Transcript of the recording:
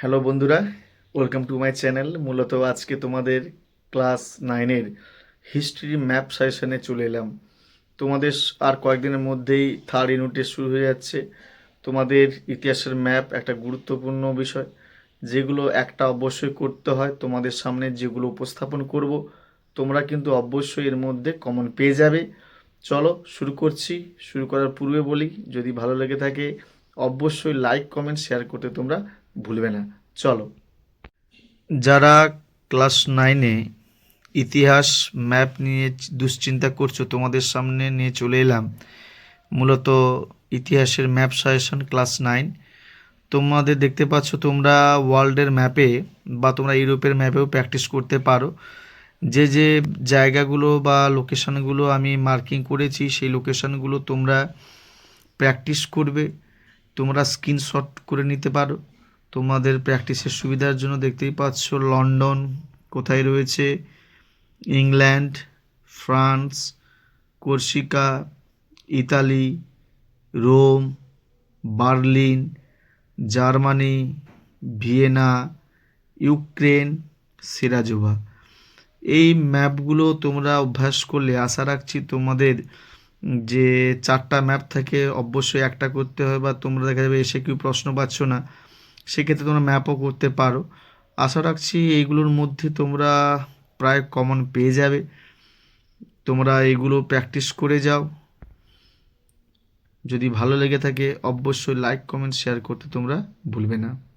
Hello বন্ধুরা welcome to my channel মূলত আজকে তোমাদের ক্লাস নাইনের হিস্ট্রি ম্যাপ সাজেশনে চলে এলাম। তোমাদের আর কয়েকদিনের মধ্যেই থার্ড ইউনিটে শুরু হয়ে যাচ্ছে। তোমাদের ইতিহাসের ম্যাপ একটা গুরুত্বপূর্ণ বিষয়, যেগুলো একটা অবশ্যই করতে হয়। তোমাদের সামনে যেগুলো উপস্থাপন করব, তোমরা কিন্তু অবশ্যই এর মধ্যে কমন পেয়ে যাবে। চলো শুরু করছি। শুরু করার পূর্বে বলি, যদি ভালো লেগে থাকে অবশ্যই লাইক কমেন্ট শেয়ার করতে তোমরা ভুলবে না। চলো। যারা ক্লাস নাইনে ইতিহাস ম্যাপ নিয়ে দুশ্চিন্তা করছ, তোমাদের সামনে নিয়ে চলে এলাম। মূলত ইতিহাসের ম্যাপ সাজেশন ক্লাস নাইন তোমাদের দেখতে পাচ্ছ তোমরা ওয়ার্ল্ডের ম্যাপে বা তোমরা ইউরোপের ম্যাপেও প্র্যাকটিস করতে পারো। যে যে জায়গাগুলো বা লোকেশানগুলো আমি মার্কিং করেছি, সেই লোকেশানগুলো তোমরা প্র্যাকটিস করবে। তোমরা স্ক্রিনশট করে নিতে পারো। তোমাদের প্র্যাকটিসের সুবিধার জন্য দেখতেই পাচ্ছ লন্ডন কোথায় রয়েছে? England, France, Corsica, Italy, Rome, Berlin, Germany, Vienna, Ukraine, Sarajevo. এই ম্যাপগুলো তোমরা অভ্যাস করলে, আশা রাখছি তোমাদের যে চারটা ম্যাপ থাকে অবশ্যই একটা করতে হয় বা তোমরা দেখা যাবে এসে কেউ প্রশ্ন পাচ্ছ না, সেক্ষেত্রে তোমরা ম্যাপও করতে পারো। আশা রাখছি এইগুলোর মধ্যে তোমরা প্রায় কমন পেয়ে যাবে। তোমরা এগুলো প্র্যাকটিস করে যাও। যদি ভালো লেগে থাকে, অবশ্যই লাইক কমেন্ট শেয়ার করতে তোমরা ভুলবে না।